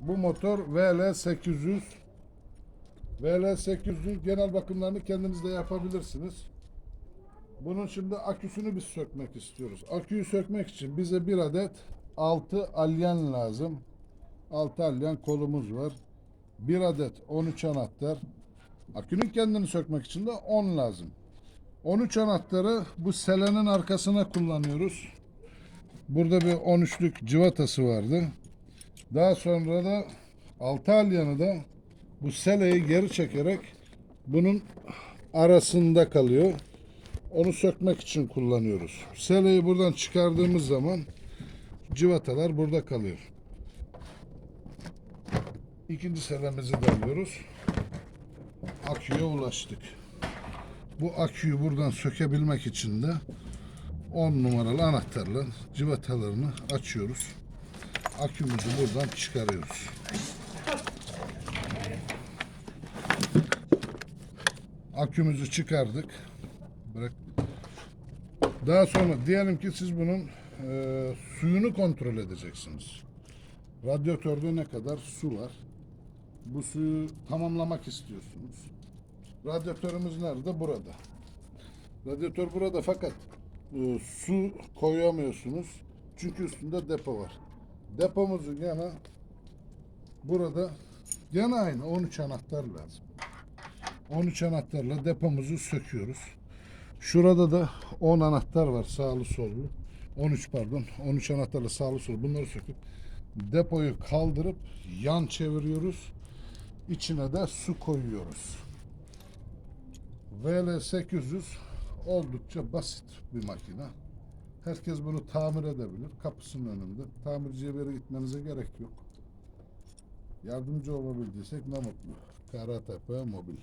Bu motor VL800. VL800'ün genel bakımlarını kendiniz de yapabilirsiniz. Bunun şimdi aküsünü biz sökmek istiyoruz. Aküyü sökmek için bize bir adet 6 alyan lazım. 6 alyan kolumuz var. Bir adet 13 anahtar. Akünün kendini sökmek için de 10 lazım. 13 anahtarı bu selenin arkasına kullanıyoruz. Burada bir 13'lük civatası vardı. Daha sonra da 6 alyanı da bu seleyi geri çekerek bunun arasında kalıyor. Onu sökmek için kullanıyoruz. Seleyi buradan çıkardığımız zaman civatalar burada kalıyor. İkinci selemizi de alıyoruz. Aküye ulaştık. Bu aküyü buradan sökebilmek için de 10 numaralı anahtarla civatalarını açıyoruz. Akümüzü buradan çıkarıyoruz. Akümüzü çıkardık. Bırak. Daha sonra diyelim ki siz bunun e, suyunu kontrol edeceksiniz. Radyatörde ne kadar su var? Bu suyu tamamlamak istiyorsunuz. Radyatörümüz nerede? Burada. Radyatör burada fakat e, su koyamıyorsunuz. Çünkü üstünde depo var. Depomuzu gene burada gene aynı 13 anahtar lazım. 13 anahtarla depomuzu söküyoruz. Şurada da 10 anahtar var sağlı sollu. 13 pardon 13 anahtarla sağlı sollu bunları söküp depoyu kaldırıp yan çeviriyoruz. İçine de su koyuyoruz. VL800 oldukça basit bir makine. Herkes bunu tamir edebilir. Kapısının önünde. Tamirciye yere gitmenize gerek yok. Yardımcı olabildiysek ne mutlu. Karatepe Mobil.